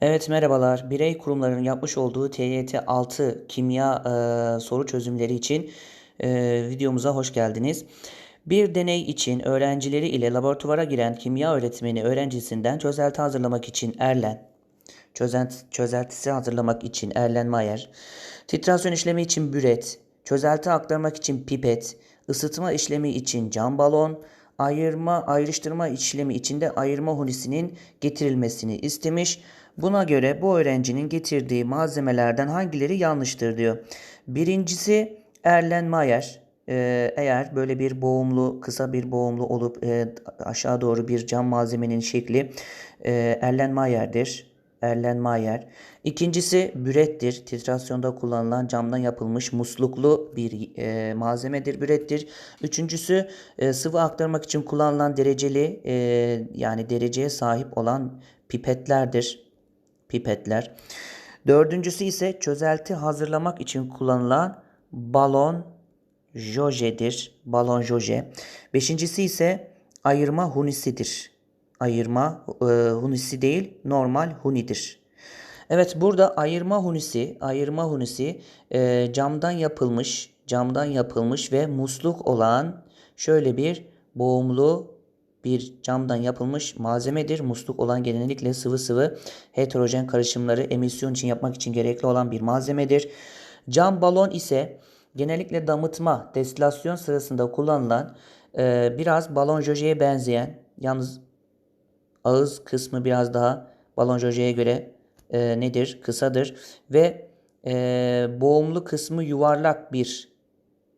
Evet merhabalar. Birey kurumlarının yapmış olduğu TYT 6 kimya e, soru çözümleri için e, videomuza hoş geldiniz. Bir deney için öğrencileri ile laboratuvara giren kimya öğretmeni öğrencisinden çözelti hazırlamak için Erlen, çözent, çözeltisi hazırlamak için Erlen Mayer, titrasyon işlemi için büret, çözelti aktarmak için pipet, ısıtma işlemi için cam balon, ayırma ayrıştırma işlemi içinde ayırma hunisinin getirilmesini istemiş. Buna göre bu öğrencinin getirdiği malzemelerden hangileri yanlıştır diyor. Birincisi Erlenmeyer. Ee, eğer böyle bir boğumlu, kısa bir boğumlu olup e, aşağı doğru bir cam malzemenin şekli e, Erlenmeyer'dir. Erlenmeyer. İkincisi bürettir. Titrasyonda kullanılan camdan yapılmış musluklu bir e, malzemedir, bürettir. Üçüncüsü e, sıvı aktarmak için kullanılan dereceli e, yani dereceye sahip olan pipetlerdir. Pipetler. Dördüncüsü ise çözelti hazırlamak için kullanılan balon jojedir. Balon joje. Beşincisi ise ayırma hunisidir. Ayırma e, hunisi değil normal hunidir. Evet burada ayırma hunisi, ayırma hunisi e, camdan yapılmış, camdan yapılmış ve musluk olan şöyle bir boğumlu bir camdan yapılmış malzemedir. Musluk olan genellikle sıvı sıvı heterojen karışımları emisyon için yapmak için gerekli olan bir malzemedir. Cam balon ise genellikle damıtma, destilasyon sırasında kullanılan e, biraz balon jojeye benzeyen yalnız ağız kısmı biraz daha balon jojeye göre e, nedir? Kısadır ve e, boğumlu kısmı yuvarlak bir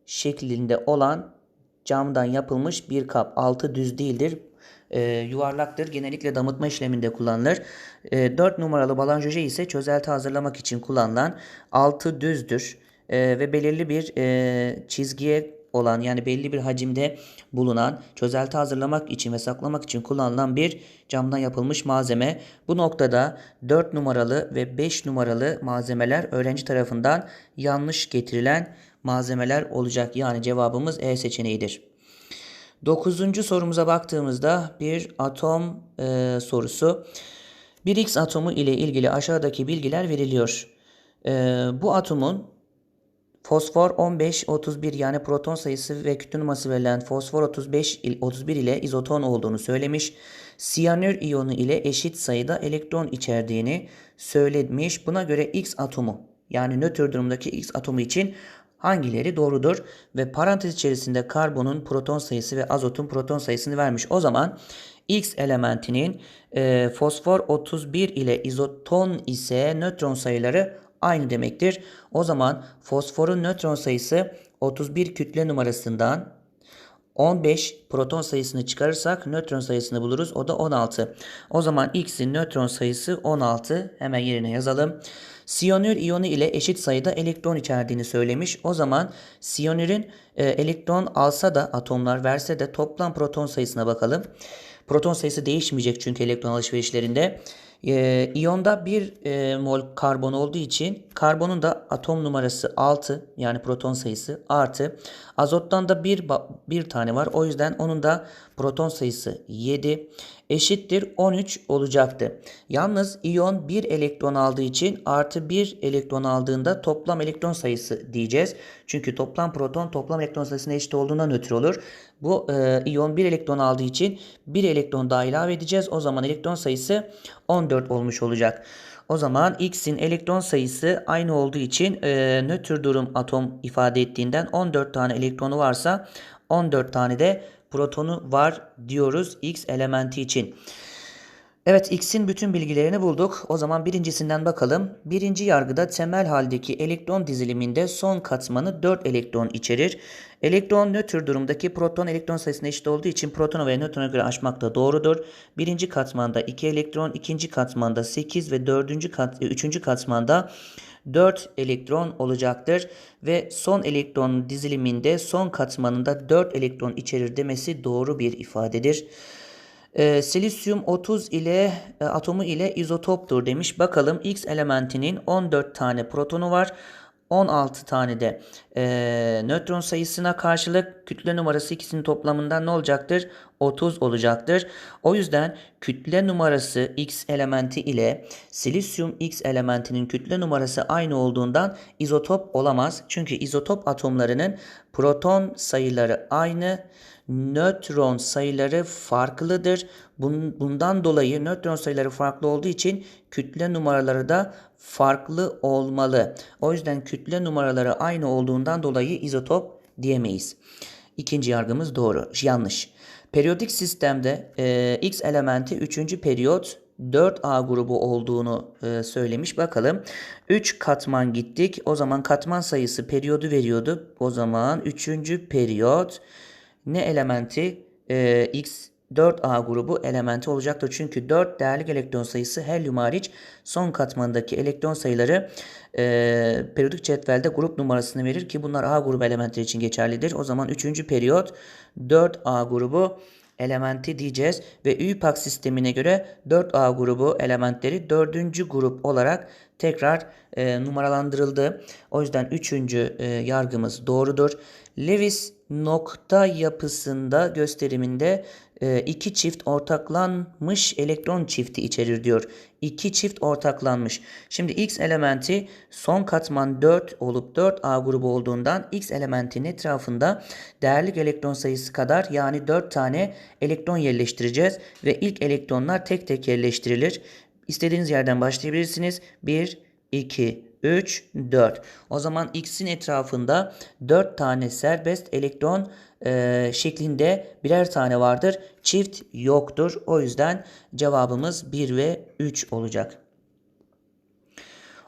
şeklinde olan camdan yapılmış bir kap. Altı düz değildir. E, yuvarlaktır. Genellikle damıtma işleminde kullanılır. E, 4 numaralı balon joje ise çözelti hazırlamak için kullanılan altı düzdür. E, ve belirli bir e, çizgiye olan yani belli bir hacimde bulunan çözelti hazırlamak için ve saklamak için kullanılan bir camdan yapılmış malzeme. Bu noktada 4 numaralı ve 5 numaralı malzemeler öğrenci tarafından yanlış getirilen malzemeler olacak. Yani cevabımız E seçeneğidir. Dokuzuncu sorumuza baktığımızda bir atom e, sorusu. Bir X atomu ile ilgili aşağıdaki bilgiler veriliyor. E, bu atomun Fosfor 15, 31 yani proton sayısı ve kütle numarası verilen fosfor 35, 31 ile izoton olduğunu söylemiş. Siyanür iyonu ile eşit sayıda elektron içerdiğini söylemiş. Buna göre X atomu yani nötr durumdaki X atomu için hangileri doğrudur? Ve parantez içerisinde karbonun proton sayısı ve azotun proton sayısını vermiş. O zaman X elementinin e, fosfor 31 ile izoton ise nötron sayıları aynı demektir. O zaman fosforun nötron sayısı 31 kütle numarasından 15 proton sayısını çıkarırsak nötron sayısını buluruz. O da 16. O zaman X'in nötron sayısı 16. Hemen yerine yazalım. Siyonür iyonu ile eşit sayıda elektron içerdiğini söylemiş. O zaman siyonürün e, elektron alsa da atomlar verse de toplam proton sayısına bakalım. Proton sayısı değişmeyecek çünkü elektron alışverişlerinde. E, iyonda 1 e, mol karbon olduğu için karbonun da atom numarası 6 yani proton sayısı artı azottan da bir, bir tane var. O yüzden onun da proton sayısı 7 eşittir 13 olacaktı. Yalnız iyon 1 elektron aldığı için artı 1 elektron aldığında toplam elektron sayısı diyeceğiz. Çünkü toplam proton toplam elektron sayısına eşit olduğundan ötürü olur. Bu e, iyon 1 elektron aldığı için 1 elektron daha ilave edeceğiz. O zaman elektron sayısı 14 olmuş olacak. O zaman X'in elektron sayısı aynı olduğu için e, nötr durum atom ifade ettiğinden 14 tane elektronu varsa 14 tane de protonu var diyoruz X elementi için. Evet X'in bütün bilgilerini bulduk. O zaman birincisinden bakalım. Birinci yargıda temel haldeki elektron diziliminde son katmanı 4 elektron içerir. Elektron nötr durumdaki proton elektron sayısına eşit olduğu için protonu ve nötrona göre açmak da doğrudur. Birinci katmanda 2 elektron, ikinci katmanda 8 ve dördüncü kat, e, üçüncü katmanda 4 elektron olacaktır ve son elektron diziliminde son katmanında 4 elektron içerir demesi doğru bir ifadedir. E, silisyum 30 ile e, atomu ile izotoptur demiş. Bakalım X elementinin 14 tane protonu var. 16 tane de e, nötron sayısına karşılık kütle numarası ikisinin toplamından ne olacaktır? 30 olacaktır. O yüzden kütle numarası X elementi ile silisyum X elementinin kütle numarası aynı olduğundan izotop olamaz. Çünkü izotop atomlarının proton sayıları aynı, nötron sayıları farklıdır. Bundan dolayı nötron sayıları farklı olduğu için kütle numaraları da farklı olmalı. O yüzden kütle numaraları aynı olduğundan dolayı izotop diyemeyiz. İkinci yargımız doğru. Yanlış. Periyodik sistemde e, X elementi 3. periyot 4A grubu olduğunu e, söylemiş. Bakalım 3 katman gittik. O zaman katman sayısı periyodu veriyordu. O zaman 3. periyot ne elementi? E, X 4A grubu elementi olacaktır. Çünkü 4 değerli elektron sayısı helyum hariç son katmandaki elektron sayıları e, periyodik cetvelde grup numarasını verir ki bunlar A grubu elementleri için geçerlidir. O zaman 3. periyot 4A grubu elementi diyeceğiz ve ÜPAK sistemine göre 4A grubu elementleri 4. grup olarak tekrar e, numaralandırıldı. O yüzden 3. E, yargımız doğrudur. Lewis nokta yapısında gösteriminde e, iki çift ortaklanmış elektron çifti içerir diyor. İki çift ortaklanmış. Şimdi X elementi son katman 4 olup 4A grubu olduğundan X elementinin etrafında değerli elektron sayısı kadar yani 4 tane elektron yerleştireceğiz. Ve ilk elektronlar tek tek yerleştirilir. İstediğiniz yerden başlayabilirsiniz. 1, 2, 3, 4. O zaman X'in etrafında 4 tane serbest elektron e, şeklinde birer tane vardır. Çift yoktur. O yüzden cevabımız 1 ve 3 olacak.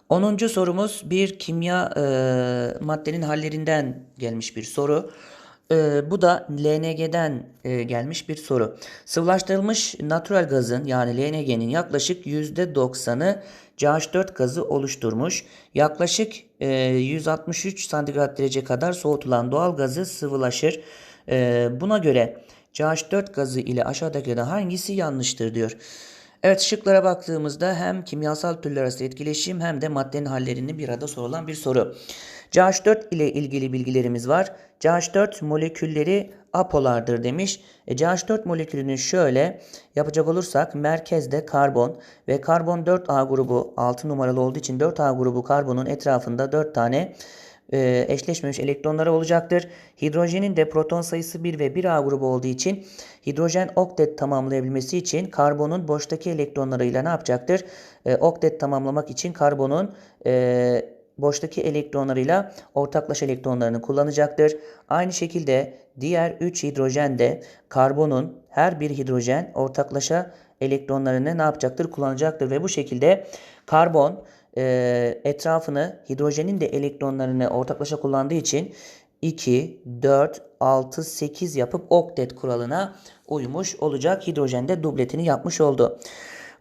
10. sorumuz bir kimya e, maddenin hallerinden gelmiş bir soru. E, bu da LNG'den e, gelmiş bir soru. Sıvılaştırılmış natural gazın yani LNG'nin yaklaşık %90'ı CH4 gazı oluşturmuş. Yaklaşık e, 163 santigrat derece kadar soğutulan doğal gazı sıvılaşır. E, buna göre CH4 gazı ile aşağıdakilerden hangisi yanlıştır diyor. Evet şıklara baktığımızda hem kimyasal türler arası etkileşim hem de maddenin hallerini bir arada sorulan bir soru. CH4 ile ilgili bilgilerimiz var. CH4 molekülleri apolardır demiş. E, CH4 molekülünü şöyle yapacak olursak merkezde karbon ve karbon 4A grubu 6 numaralı olduğu için 4A grubu karbonun etrafında 4 tane e, eşleşmemiş elektronları olacaktır. Hidrojenin de proton sayısı 1 ve 1A grubu olduğu için hidrojen oktet tamamlayabilmesi için karbonun boştaki elektronlarıyla ne yapacaktır? E, oktet tamamlamak için karbonun e, boştaki elektronlarıyla ortaklaşa elektronlarını kullanacaktır. Aynı şekilde diğer 3 hidrojen de karbonun her bir hidrojen ortaklaşa elektronlarını ne yapacaktır? Kullanacaktır ve bu şekilde karbon e, etrafını hidrojenin de elektronlarını ortaklaşa kullandığı için 2, 4, 6, 8 yapıp oktet kuralına uymuş olacak. Hidrojen de dubletini yapmış oldu.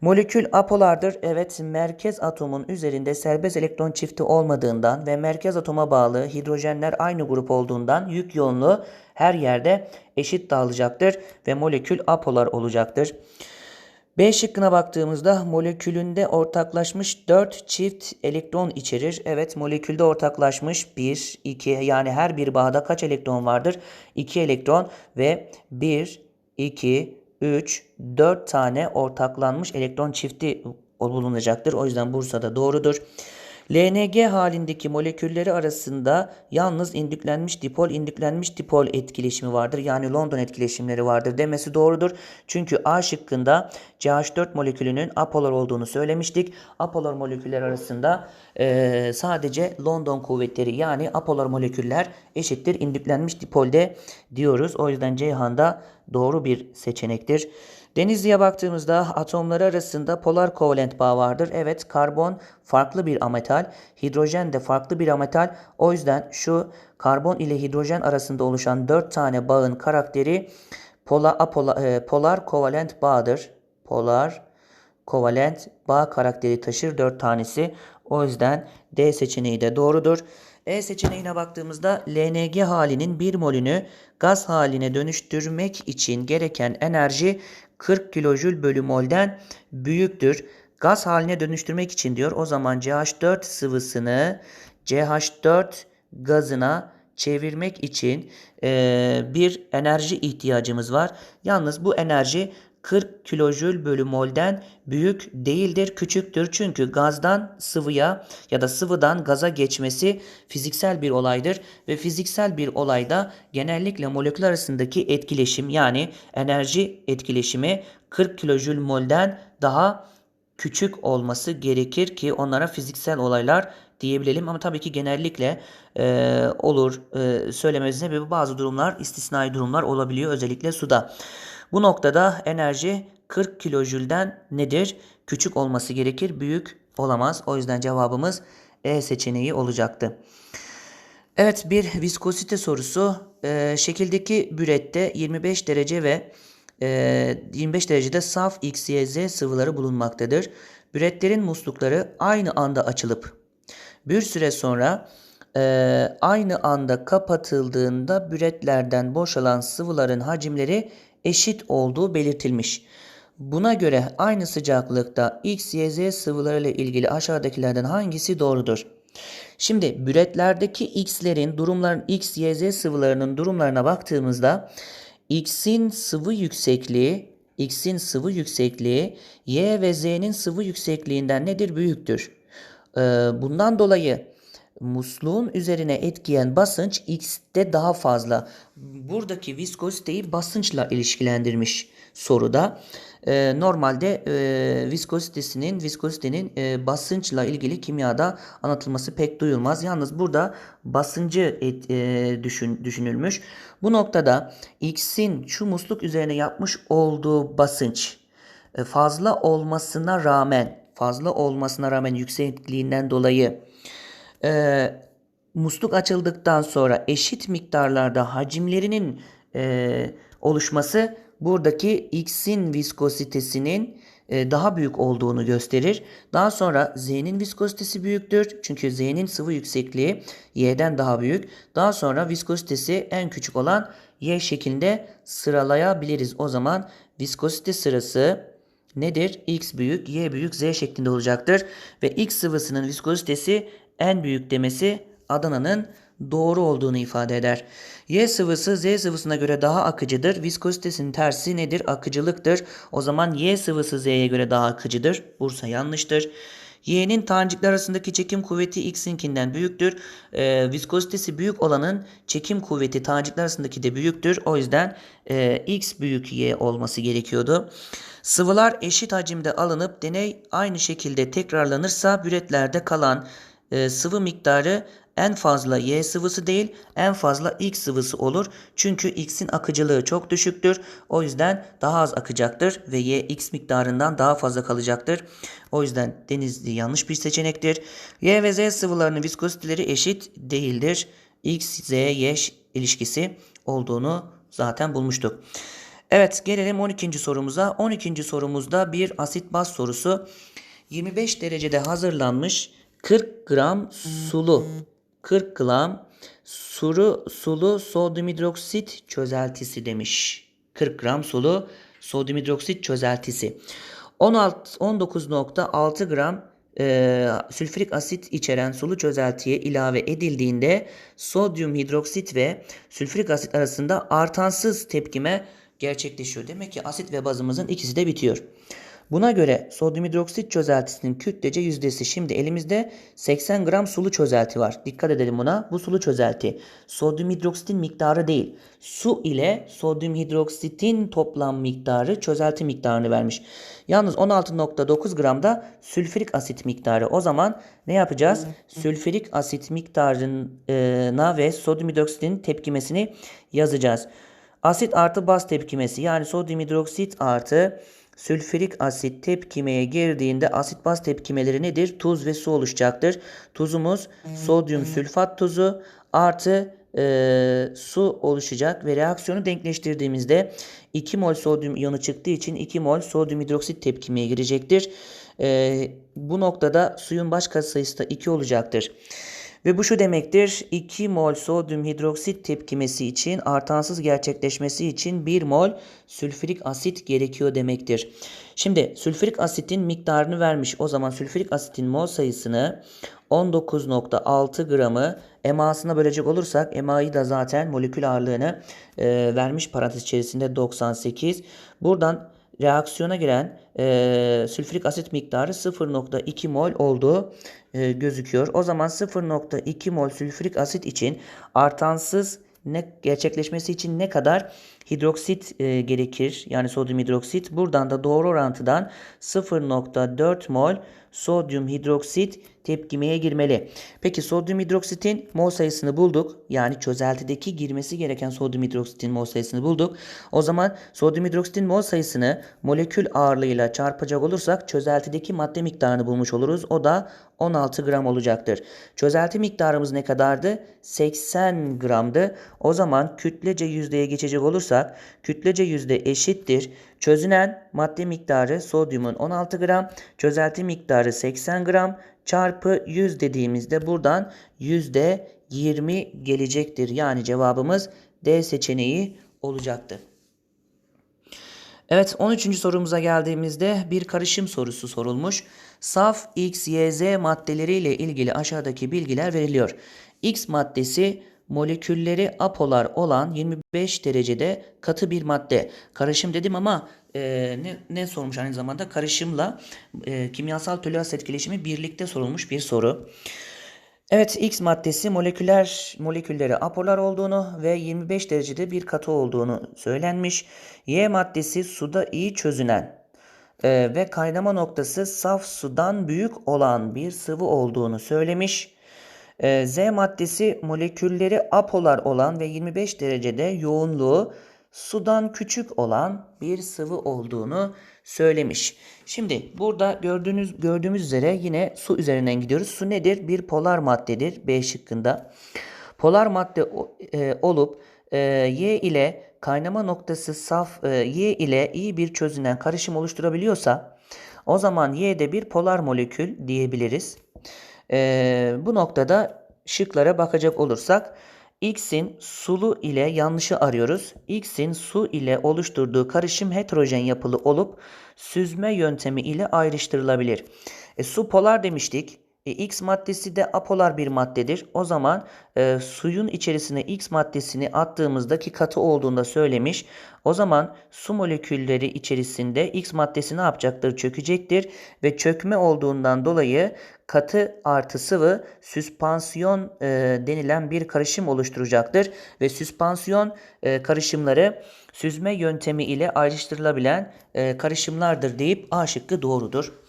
Molekül apolardır. Evet merkez atomun üzerinde serbest elektron çifti olmadığından ve merkez atoma bağlı hidrojenler aynı grup olduğundan yük yoğunluğu her yerde eşit dağılacaktır ve molekül apolar olacaktır. B şıkkına baktığımızda molekülünde ortaklaşmış 4 çift elektron içerir. Evet molekülde ortaklaşmış 1, 2 yani her bir bağda kaç elektron vardır? 2 elektron ve 1, 2, 3, 4 tane ortaklanmış elektron çifti bulunacaktır. O yüzden Bursa'da doğrudur. LNG halindeki molekülleri arasında yalnız indüklenmiş dipol indüklenmiş dipol etkileşimi vardır. Yani London etkileşimleri vardır demesi doğrudur. Çünkü A şıkkında CH4 molekülünün apolar olduğunu söylemiştik. Apolar moleküller arasında e, sadece London kuvvetleri yani apolar moleküller eşittir indüklenmiş dipolde diyoruz. O yüzden Ceyhan'da doğru bir seçenektir. Denizli'ye baktığımızda atomları arasında polar kovalent bağ vardır. Evet karbon farklı bir ametal, hidrojen de farklı bir ametal. O yüzden şu karbon ile hidrojen arasında oluşan 4 tane bağın karakteri polar, apola, e, polar kovalent bağdır. Polar kovalent bağ karakteri taşır 4 tanesi. O yüzden D seçeneği de doğrudur. E seçeneğine baktığımızda LNG halinin 1 molünü gaz haline dönüştürmek için gereken enerji 40 kilojül bölü molden büyüktür. Gaz haline dönüştürmek için diyor o zaman CH4 sıvısını CH4 gazına çevirmek için e, bir enerji ihtiyacımız var. Yalnız bu enerji 40 kilojül bölü mol'den büyük değildir, küçüktür. Çünkü gazdan sıvıya ya da sıvıdan gaza geçmesi fiziksel bir olaydır ve fiziksel bir olayda genellikle moleküller arasındaki etkileşim yani enerji etkileşimi 40 kilojül mol'den daha küçük olması gerekir ki onlara fiziksel olaylar diyebilelim. Ama tabii ki genellikle e, olur e, söylememizin sebebi bazı durumlar istisnai durumlar olabiliyor özellikle suda. Bu noktada enerji 40 kilojülden nedir? Küçük olması gerekir, büyük olamaz. O yüzden cevabımız E seçeneği olacaktı. Evet bir viskozite sorusu. Ee, şekildeki bürette 25 derece ve e, 25 derecede saf X, Y, Z sıvıları bulunmaktadır. Büretlerin muslukları aynı anda açılıp bir süre sonra e, aynı anda kapatıldığında büretlerden boşalan sıvıların hacimleri eşit olduğu belirtilmiş. Buna göre aynı sıcaklıkta X, Y, Z sıvıları ile ilgili aşağıdakilerden hangisi doğrudur? Şimdi büretlerdeki X'lerin durumların X, Y, Z sıvılarının durumlarına baktığımızda X'in sıvı yüksekliği X'in sıvı yüksekliği Y ve Z'nin sıvı yüksekliğinden nedir? Büyüktür. Ee, bundan dolayı musluğun üzerine etkiyen basınç X'te daha fazla. Buradaki viskoziteyi basınçla ilişkilendirmiş soruda. Ee, normalde e, viskozitesinin viskozitenin e, basınçla ilgili kimyada anlatılması pek duyulmaz. Yalnız burada basıncı et, e, düşün, düşünülmüş. Bu noktada X'in şu musluk üzerine yapmış olduğu basınç e, fazla olmasına rağmen fazla olmasına rağmen yüksekliğinden dolayı e, musluk açıldıktan sonra eşit miktarlarda hacimlerinin e, oluşması buradaki X'in viskozitesinin e, daha büyük olduğunu gösterir. Daha sonra Z'nin viskozitesi büyüktür. Çünkü Z'nin sıvı yüksekliği Y'den daha büyük. Daha sonra viskozitesi en küçük olan Y şeklinde sıralayabiliriz. O zaman viskozite sırası nedir? X büyük, Y büyük, Z şeklinde olacaktır. Ve X sıvısının viskozitesi en büyük demesi Adana'nın doğru olduğunu ifade eder. Y sıvısı Z sıvısına göre daha akıcıdır. Viskozitesinin tersi nedir? Akıcılıktır. O zaman Y sıvısı Z'ye göre daha akıcıdır. Bursa yanlıştır. Y'nin tanecikler arasındaki çekim kuvveti X'inkinden büyüktür. E, viskozitesi büyük olanın çekim kuvveti tanecikler arasındaki de büyüktür. O yüzden e, X büyük Y olması gerekiyordu. Sıvılar eşit hacimde alınıp deney aynı şekilde tekrarlanırsa büretlerde kalan e, sıvı miktarı en fazla Y sıvısı değil en fazla X sıvısı olur. Çünkü X'in akıcılığı çok düşüktür. O yüzden daha az akacaktır ve Y X miktarından daha fazla kalacaktır. O yüzden denizli yanlış bir seçenektir. Y ve Z sıvılarının viskoziteleri eşit değildir. X, Z, Y ilişkisi olduğunu zaten bulmuştuk. Evet gelelim 12. sorumuza. 12. sorumuzda bir asit baz sorusu. 25 derecede hazırlanmış 40 gram sulu 40 gram suru, sulu sodyum hidroksit çözeltisi demiş. 40 gram sulu sodyum hidroksit çözeltisi. 16 19.6 gram e, sülfürik asit içeren sulu çözeltiye ilave edildiğinde sodyum hidroksit ve sülfürik asit arasında artansız tepkime gerçekleşiyor. Demek ki asit ve bazımızın ikisi de bitiyor. Buna göre sodyum hidroksit çözeltisinin kütlece yüzdesi şimdi elimizde 80 gram sulu çözelti var. Dikkat edelim buna. Bu sulu çözelti. Sodyum hidroksitin miktarı değil. Su ile sodyum hidroksitin toplam miktarı çözelti miktarını vermiş. Yalnız 16.9 gramda sülfürik asit miktarı. O zaman ne yapacağız? Sülfürik asit miktarına ve sodyum hidroksitin tepkimesini yazacağız. Asit artı baz tepkimesi yani sodyum hidroksit artı Sülfürik asit tepkimeye girdiğinde asit baz tepkimeleri nedir? Tuz ve su oluşacaktır. Tuzumuz sodyum sülfat tuzu artı e, su oluşacak ve reaksiyonu denkleştirdiğimizde 2 mol sodyum iyonu çıktığı için 2 mol sodyum hidroksit tepkimeye girecektir. E, bu noktada suyun baş katsayısı da 2 olacaktır. Ve bu şu demektir. 2 mol sodyum hidroksit tepkimesi için artansız gerçekleşmesi için 1 mol sülfürik asit gerekiyor demektir. Şimdi sülfürik asitin miktarını vermiş. O zaman sülfürik asitin mol sayısını 19.6 gramı emasına bölecek olursak emayı da zaten molekül ağırlığını e, vermiş parantez içerisinde 98. Buradan reaksiyona giren e, sülfürik asit miktarı 0.2 mol olduğu e, gözüküyor. O zaman 0.2 mol sülfürik asit için artansız ne gerçekleşmesi için ne kadar hidroksit e, gerekir? Yani sodyum hidroksit. Buradan da doğru orantıdan 0.4 mol sodyum hidroksit tepkimeye girmeli. Peki sodyum hidroksitin mol sayısını bulduk. Yani çözeltideki girmesi gereken sodyum hidroksitin mol sayısını bulduk. O zaman sodyum hidroksitin mol sayısını molekül ağırlığıyla çarpacak olursak çözeltideki madde miktarını bulmuş oluruz. O da 16 gram olacaktır. Çözelti miktarımız ne kadardı? 80 gramdı. O zaman kütlece yüzdeye geçecek olursak kütlece yüzde eşittir. Çözünen madde miktarı sodyumun 16 gram, çözelti miktarı 80 gram çarpı 100 dediğimizde buradan yüzde 20 gelecektir. Yani cevabımız D seçeneği olacaktı. Evet 13. sorumuza geldiğimizde bir karışım sorusu sorulmuş. Saf X, Y, Z maddeleriyle ilgili aşağıdaki bilgiler veriliyor. X maddesi molekülleri apolar olan 25 derecede katı bir madde. Karışım dedim ama e, ne, ne sormuş aynı zamanda? Karışımla e, kimyasal tolerans etkileşimi birlikte sorulmuş bir soru. Evet X maddesi moleküler molekülleri apolar olduğunu ve 25 derecede bir katı olduğunu söylenmiş. Y maddesi suda iyi çözünen e, ve kaynama noktası saf sudan büyük olan bir sıvı olduğunu söylemiş. E, Z maddesi molekülleri apolar olan ve 25 derecede yoğunluğu sudan küçük olan bir sıvı olduğunu söylemiş. Şimdi burada gördüğünüz gördüğümüz üzere yine su üzerinden gidiyoruz. Su nedir? Bir polar maddedir B şıkkında. Polar madde e, olup e, Y ile kaynama noktası saf e, Y ile iyi bir çözünen karışım oluşturabiliyorsa o zaman Y de bir polar molekül diyebiliriz. E, bu noktada şıklara bakacak olursak X'in sulu ile yanlışı arıyoruz. X'in su ile oluşturduğu karışım heterojen yapılı olup süzme yöntemi ile ayrıştırılabilir. E, su polar demiştik. E, X maddesi de apolar bir maddedir. O zaman e, suyun içerisine X maddesini attığımızdaki katı olduğunda söylemiş. O zaman su molekülleri içerisinde X maddesi ne yapacaktır? Çökecektir ve çökme olduğundan dolayı katı artı sıvı süspansiyon e, denilen bir karışım oluşturacaktır ve süspansiyon e, karışımları süzme yöntemi ile ayrıştırılabilen e, karışımlardır deyip A şıkkı doğrudur.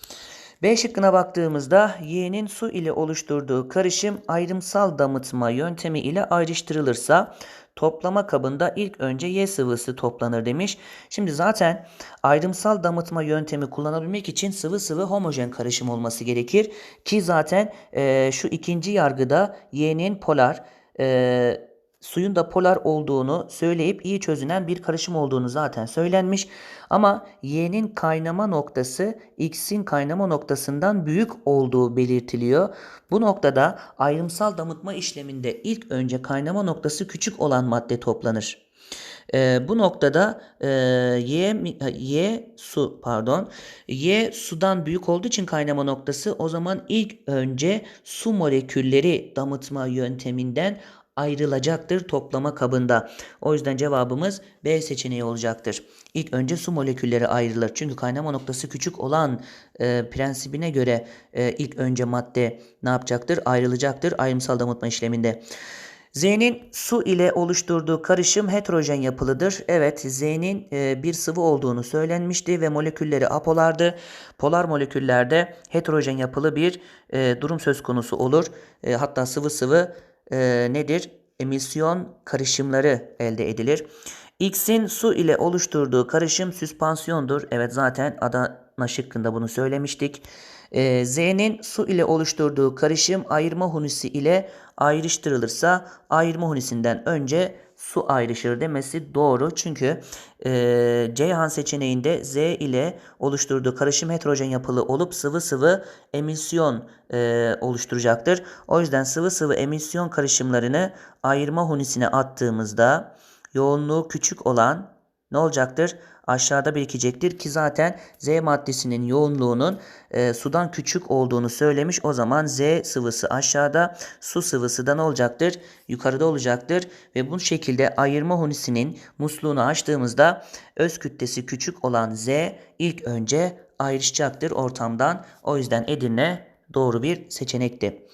B şıkkına baktığımızda Y'nin su ile oluşturduğu karışım ayrımsal damıtma yöntemi ile ayrıştırılırsa toplama kabında ilk önce Y sıvısı toplanır demiş. Şimdi zaten ayrımsal damıtma yöntemi kullanabilmek için sıvı sıvı homojen karışım olması gerekir. Ki zaten e, şu ikinci yargıda Y'nin polar e, suyun da polar olduğunu söyleyip iyi çözünen bir karışım olduğunu zaten söylenmiş. Ama Y'nin kaynama noktası X'in kaynama noktasından büyük olduğu belirtiliyor. Bu noktada ayrımsal damıtma işleminde ilk önce kaynama noktası küçük olan madde toplanır. E, bu noktada e, y, y su pardon y sudan büyük olduğu için kaynama noktası o zaman ilk önce su molekülleri damıtma yönteminden ayrılacaktır toplama kabında. O yüzden cevabımız B seçeneği olacaktır. İlk önce su molekülleri ayrılır. Çünkü kaynama noktası küçük olan e, prensibine göre e, ilk önce madde ne yapacaktır? Ayrılacaktır ayrımsal damıtma işleminde. Z'nin su ile oluşturduğu karışım heterojen yapılıdır. Evet Z'nin e, bir sıvı olduğunu söylenmişti ve molekülleri apolardı. Polar moleküllerde heterojen yapılı bir e, durum söz konusu olur. E, hatta sıvı sıvı e, nedir? Emisyon karışımları elde edilir. X'in su ile oluşturduğu karışım süspansiyondur. Evet zaten Adana şıkkında bunu söylemiştik. E, Z'nin su ile oluşturduğu karışım ayırma hunisi ile ayrıştırılırsa ayırma hunisinden önce su ayrışır demesi doğru. Çünkü e, Ceyhan seçeneğinde Z ile oluşturduğu karışım heterojen yapılı olup sıvı sıvı emisyon e, oluşturacaktır. O yüzden sıvı sıvı emisyon karışımlarını ayırma hunisine attığımızda yoğunluğu küçük olan ne olacaktır? Aşağıda birikecektir ki zaten Z maddesinin yoğunluğunun e, sudan küçük olduğunu söylemiş. O zaman Z sıvısı aşağıda, su sıvısı da ne olacaktır? Yukarıda olacaktır. Ve bu şekilde ayırma hunisinin musluğunu açtığımızda öz kütlesi küçük olan Z ilk önce ayrışacaktır ortamdan. O yüzden Edirne doğru bir seçenekti.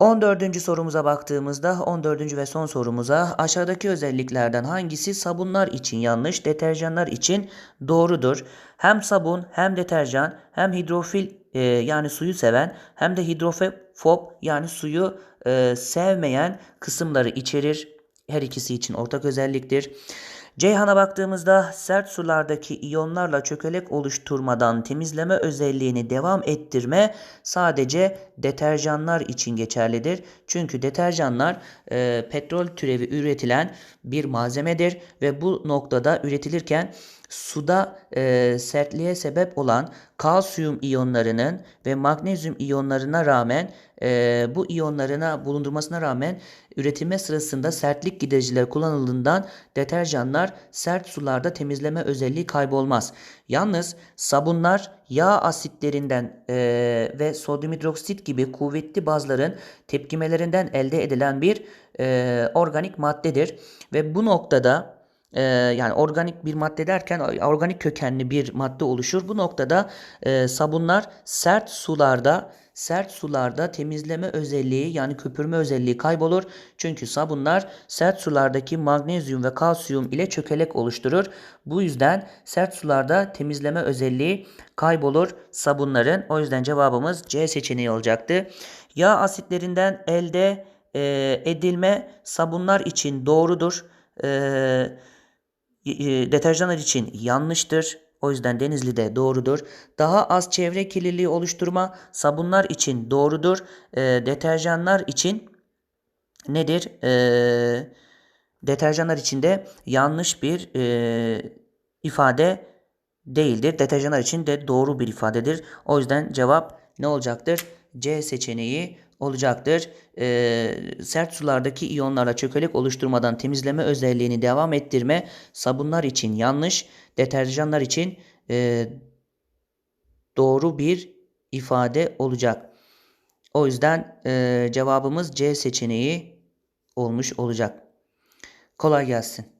14. sorumuza baktığımızda 14. ve son sorumuza aşağıdaki özelliklerden hangisi sabunlar için yanlış, deterjanlar için doğrudur? Hem sabun hem deterjan hem hidrofil e, yani suyu seven hem de hidrofob yani suyu e, sevmeyen kısımları içerir. Her ikisi için ortak özelliktir. Ceyhan'a baktığımızda sert sulardaki iyonlarla çökelek oluşturmadan temizleme özelliğini devam ettirme sadece deterjanlar için geçerlidir. Çünkü deterjanlar e, petrol türevi üretilen bir malzemedir ve bu noktada üretilirken suda e, sertliğe sebep olan kalsiyum iyonlarının ve magnezyum iyonlarına rağmen e, bu iyonlarına bulundurmasına rağmen üretime sırasında sertlik gidericiler kullanıldığından deterjanlar sert sularda temizleme özelliği kaybolmaz. Yalnız sabunlar yağ asitlerinden e, ve sodyum hidroksit gibi kuvvetli bazların tepkimelerinden elde edilen bir e, organik maddedir ve bu noktada e, yani organik bir madde derken organik kökenli bir madde oluşur. Bu noktada e, sabunlar sert sularda sert sularda temizleme özelliği yani köpürme özelliği kaybolur. Çünkü sabunlar sert sulardaki magnezyum ve kalsiyum ile çökelek oluşturur. Bu yüzden sert sularda temizleme özelliği kaybolur sabunların. O yüzden cevabımız C seçeneği olacaktı. Yağ asitlerinden elde e, edilme sabunlar için doğrudur. Eee deterjanlar için yanlıştır. O yüzden Denizli'de doğrudur. Daha az çevre kirliliği oluşturma sabunlar için doğrudur. E, deterjanlar için nedir? E, deterjanlar için de yanlış bir e, ifade değildir. Deterjanlar için de doğru bir ifadedir. O yüzden cevap ne olacaktır? C seçeneği olacaktır. E, sert sulardaki iyonlarla çökelek oluşturmadan temizleme özelliğini devam ettirme sabunlar için yanlış, deterjanlar için e, doğru bir ifade olacak. O yüzden e, cevabımız C seçeneği olmuş olacak. Kolay gelsin.